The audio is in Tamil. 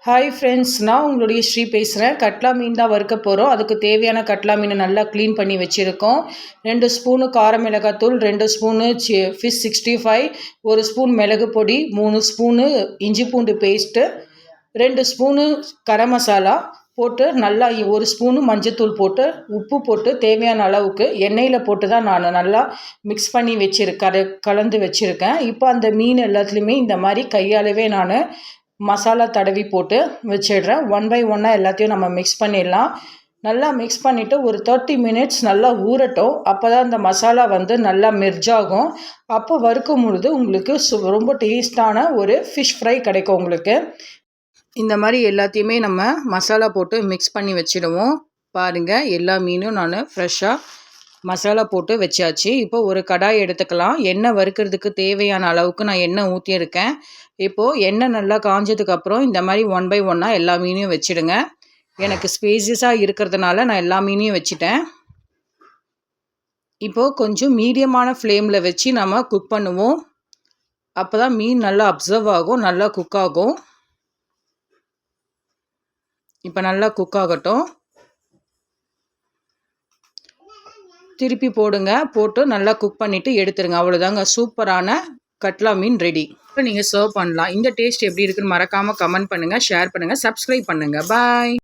ஹாய் ஃப்ரெண்ட்ஸ் நான் உங்களுடைய ஸ்ரீ பேசுகிறேன் கட்லா மீன் தான் வறுக்க போகிறோம் அதுக்கு தேவையான கட்லா மீனை நல்லா க்ளீன் பண்ணி வச்சுருக்கோம். ரெண்டு ஸ்பூனு கார மிளகாத்தூள் ரெண்டு ஸ்பூனு சி ஃபிஷ் சிக்ஸ்டி ஃபைவ் ஒரு ஸ்பூன் மிளகு பொடி மூணு ஸ்பூனு இஞ்சி பூண்டு பேஸ்ட்டு ரெண்டு ஸ்பூனு கரம் மசாலா போட்டு நல்லா ஒரு ஸ்பூனு மஞ்சத்தூள் போட்டு உப்பு போட்டு தேவையான அளவுக்கு எண்ணெயில் போட்டு தான் நான் நல்லா மிக்ஸ் பண்ணி வச்சுருக்கேன் கலந்து வச்சுருக்கேன். இப்போ அந்த மீன் எல்லாத்துலேயுமே இந்த மாதிரி கையாலவே நான் மசாலா தடவி போட்டு வச்சிடுறேன். ஒன் பை ஒன்னாக எல்லாத்தையும் நம்ம மிக்ஸ் பண்ணிடலாம். நல்லா மிக்ஸ் பண்ணிவிட்டு ஒரு தேர்ட்டி மினிட்ஸ் நல்லா ஊறட்டும். அப்போ தான் அந்த மசாலா வந்து நல்லா மெர்ஜாகும் அப்போ வறுக்கும் பொழுது உங்களுக்கு சு ரொம்ப டேஸ்டான ஒரு ஃபிஷ் ஃப்ரை கிடைக்கும் உங்களுக்கு. இந்த மாதிரி எல்லாத்தையுமே நம்ம மசாலா போட்டு மிக்ஸ் பண்ணி வச்சிடுவோம். பாருங்கள் எல்லா மீனும் நான் ஃப்ரெஷ்ஷாக மசாலா போட்டு வச்சாச்சு. இப்போ ஒரு கடாய் எடுத்துக்கலாம். எண்ணெய் வறுக்கிறதுக்கு தேவையான அளவுக்கு நான் எண்ணெய் ஊற்றியிருக்கேன் இப்போது எண்ணெய் நல்லா காஞ்சதுக்கப்புறம் இந்த மாதிரி ஒன் பை ஒன்னாக எல்லா மீனையும் வச்சுடுங்க. எனக்கு ஸ்பேசியஸாக இருக்கிறதுனால நான் எல்லா மீனையும் வச்சுட்டேன். இப்போது கொஞ்சம் மீடியமான ஃப்ளேமில் வச்சு நம்ம குக் பண்ணுவோம். அப்போ தான் மீன் நல்லா அப்சர்வ் ஆகும் நல்லா குக் ஆகும். இப்போ நல்லா குக் ஆகட்டும். திருப்பி போடுங்க. போட்டு நல்லா குக் பண்ணிவிட்டு எடுத்துருங்க. அவ்வளோதாங்க சூப்பரான கட்லா மீன் ரெடி இப்போ நீங்கள் சர்வ் பண்ணலாம். இந்த டேஸ்ட் எப்படி இருக்குன்னு மறக்காமல் கமெண்ட் பண்ணுங்கள் ஷேர் பண்ணுங்கள் சப்ஸ்கிரைப் பண்ணுங்கள் பாய்